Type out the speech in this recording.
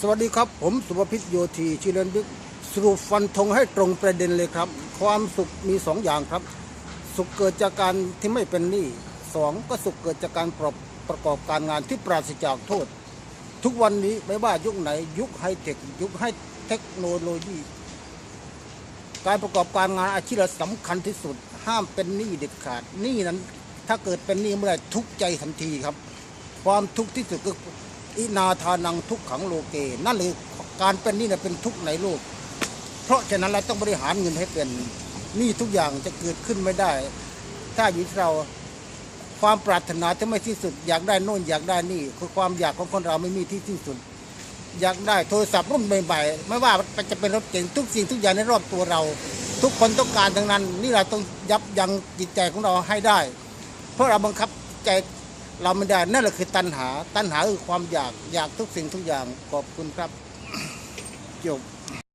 สวัสดีครับ ผมสุภพิษโยธีชิเลนบิ๊กสรุปฟันธงให้ตรงประเด็นเลยครับ ความสุขมีสองอย่างครับ สุขเกิดจากการที่ไม่เป็นหนี้สองก็สุขเกิดจากการประประกอบการงานที่ปราศจากโทษ ทุกวันนี้ไม่ว่ายุคไหน ยุคไฮเทคยุคไฮเทคโนโลยี การประกอบการงานอาชีพสำคัญที่สุด ห้ามเป็นหนี้เด็ดขาดหนี้นั้น ถ้าเกิดเป็นหนี้เมื่อไหร่ทุกใจทันทีครับ ความทุกข์ที่สุดก็ อินาทานังทุกขังโลเก นั่นเลยการเป็นนี้เนี่ยเป็นทุกข์ในโลก เพราะฉะนั้นเราต้องบริหารเงินให้เป็นนี้ทุกอย่างจะเกิดขึ้นไม่ได้ ถ้าอยู่ที่เราความปรารถนาที่ไม่ที่สุด อยากได้โน่นอยากได้นี่ คือความอยากของคนเราไม่มีที่ที่สุด อยากได้โทรศัพท์รุ่นใหม่ๆไม่ว่าจะเป็นรถเก๋งทุกสิ่งทุกอย่างในรอบตัวเรา ทุกคนต้องการทั้งนั้น นี่เราต้องยับยั้งจิตใจของเราให้ได้ เพราะเราบังคับใจ เราไม่ได้นั่นแหละคือตัณหา ตัณหาคือความอยากอยากทุกสิ่งทุกอย่างขอบคุณครับจบ